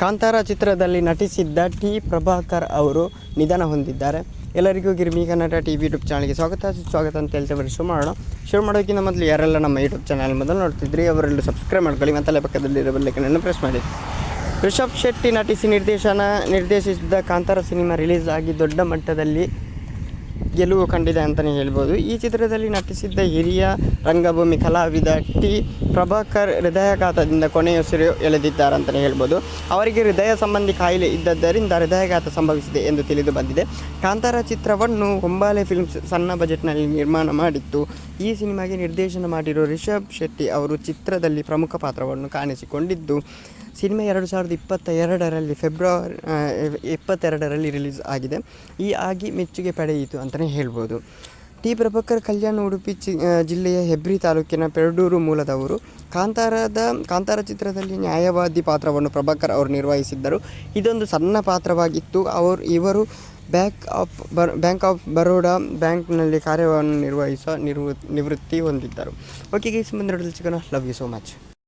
ಕಾಂತಾರ ಚಿತ್ರದಲ್ಲಿ ನಟಿಸಿದ್ದ ಟಿ ಪ್ರಭಾಕರ್ ಅವರು ನಿಧನ ಹೊಂದಿದ್ದಾರೆ. ಎಲ್ಲರಿಗೂ Girmi Kannada T V YouTube ಚಾನಲ್ಗೆ ಸ್ವಾಗತ. ಸ್ವಾಗತ ಅಂತ ಹೇಳ್ತೇವೆ ಶುರು ಮಾಡೋಣ. ಶುರು ಮಾಡೋಕ್ಕಿಂತ ಮೊದಲು ಯಾರೆಲ್ಲ ನಮ್ಮ ಯೂಟ್ಯೂಬ್ ಚಾನಲ್ ಮೊದಲು ನೋಡ್ತಿದ್ರಿ, ಅವರೆಲ್ಲ ಸಬ್ಸ್ಕ್ರೈಬ್ ಮಾಡ್ಕೊಳ್ಳಿ. ಮತ್ತು ಪಕ್ಕದಲ್ಲಿರೋ ಬೆಲ್ಲೈಕನನ್ನು ಪ್ರೆಸ್ ಮಾಡಿ. ರಿಷಬ್ ಶೆಟ್ಟಿ ನಟಿಸಿ ನಿರ್ದೇಶನ ನಿರ್ದೇಶಿಸಿದ ಕಾಂತಾರ ಸಿನಿಮಾ ರಿಲೀಸ್ ಆಗಿ ದೊಡ್ಡ ಮಟ್ಟದಲ್ಲಿ ಗೆಲುವು ಕಂಡಿದೆ ಅಂತಲೇ ಹೇಳ್ಬೋದು. ಈ ಚಿತ್ರದಲ್ಲಿ ನಟಿಸಿದ್ದ ಹಿರಿಯ ರಂಗಭೂಮಿ ಕಲಾವಿದ ಟಿ ಪ್ರಭಾಕರ್ ಹೃದಯಾಘಾತದಿಂದ ಕೊನೆಯುಸಿರು ಎಳೆದಿದ್ದಾರೆ ಅಂತಲೇ ಹೇಳ್ಬೋದು. ಅವರಿಗೆ ಹೃದಯ ಸಂಬಂಧಿ ಕಾಯಿಲೆ ಇದ್ದದ್ದರಿಂದ ಹೃದಯಾಘಾತ ಸಂಭವಿಸಿದೆ ಎಂದು ತಿಳಿದು ಬಂದಿದೆ. ಕಾಂತಾರ ಚಿತ್ರವನ್ನು ಹೊಂಬಾಲೆ ಫಿಲ್ಮ್ಸ್ ಸಣ್ಣ ಬಜೆಟ್ನಲ್ಲಿ ನಿರ್ಮಾಣ ಮಾಡಿತ್ತು. ಈ ಸಿನಿಮಾಗೆ ನಿರ್ದೇಶನ ಮಾಡಿರುವ ರಿಷಬ್ ಶೆಟ್ಟಿ ಅವರು ಚಿತ್ರದಲ್ಲಿ ಪ್ರಮುಖ ಪಾತ್ರವನ್ನು ಕಾಣಿಸಿಕೊಂಡಿದ್ದು, ಸಿನಿಮಾ ಎರಡು ಸಾವಿರದ ಇಪ್ಪತ್ತ ಎರಡರಲ್ಲಿ ಫೆಬ್ರವರಿ ಇಪ್ಪತ್ತೆರಡರಲ್ಲಿ ರಿಲೀಸ್ ಆಗಿದೆ. ಈ ಆಗಿ ಮೆಚ್ಚುಗೆ ಪಡೆಯಿತು ಅಂತಲೇ ಹೇಳ್ಬೋದು. ಟಿ ಪ್ರಭಾಕರ್ ಕಲ್ಯಾಣ್ ಉಡುಪಿ ಚಿ ಜಿಲ್ಲೆಯ ಹೆಬ್ರಿ ತಾಲೂಕಿನ ಪೆರಡೂರು ಮೂಲದವರು ಕಾಂತಾರದ, ಕಾಂತಾರ ಚಿತ್ರದಲ್ಲಿ ನ್ಯಾಯವಾದಿ ಪಾತ್ರವನ್ನು ಪ್ರಭಾಕರ್ ಅವರು ನಿರ್ವಹಿಸಿದ್ದರು. ಇದೊಂದು ಸಣ್ಣ ಪಾತ್ರವಾಗಿತ್ತು. ಅವರು, ಇವರು ಬ್ಯಾಂಕ್ ಆಫ್ ಬರ್ ಬ್ಯಾಂಕ್ ಆಫ್ ಬರೋಡಾ ಬ್ಯಾಂಕ್ನಲ್ಲಿ ಕಾರ್ಯವನ್ನು ನಿರ್ವಹಿಸುವ ನಿರ್ವ ನಿವೃತ್ತಿ ಹೊಂದಿದ್ದರು. ಓಕೆ ಗೈಸ್ ಮುಂದೆ chicken love you so much